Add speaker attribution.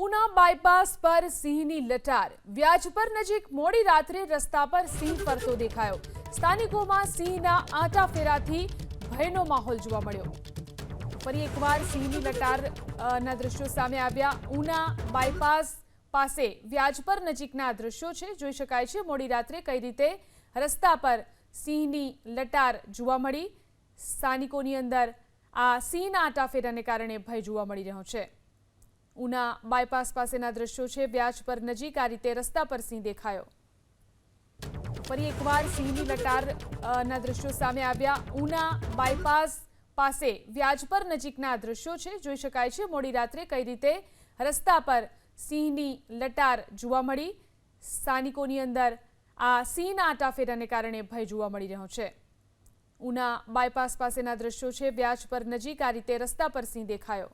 Speaker 1: Una bypass પર સિંહની લટાર. વ્યાજપર નજીક મોડી રાત્રે રસ્તા પર સિંહ ફરતો દેખાયો. સ્થાનિકોમાં સિંહના આંટા ફેરાથી ભયનો માહોલ જોવા મળ્યો. ફરી એકવાર સિંહની લટારના દ્રશ્યો સામે આવ્યા. ઉના બાયપાસ પાસે વ્યાજપર નજીકના દ્રશ્યો છે. જોઈ શકાય છે મોડી રાત્રે કઈ રીતે રસ્તા પર સિંહની લટાર જોવા મળી. સ્થાનિકોની અંદર આ સિંહના આટાફેરાને કારણે ભય જોવા મળી રહ્યો છે. ઉના બાયપાસ પાસેના દ્રશ્યો છે. વ્યાજ પર નજીક આ રીતે રસ્તા પર સિંહ દેખાયો. ફરી એકવાર સિંહની લટારના દ્રશ્યો સામે આવ્યા. ઉના બાયપાસ પાસે વ્યાજ પર નજીકના દ્રશ્યો છે. જોઈ શકાય છે મોડી રાત્રે કઈ રીતે રસ્તા પર સિંહની લટાર જોવા મળી. સ્થાનિકોની અંદર આ સિંહના આટાફેરાને કારણે ભય જોવા મળી રહ્યો છે. ઉના બાયપાસ પાસેના દ્રશ્યો છે. વ્યાજ પર નજીક આ રીતે રસ્તા પર સિંહ દેખાયો.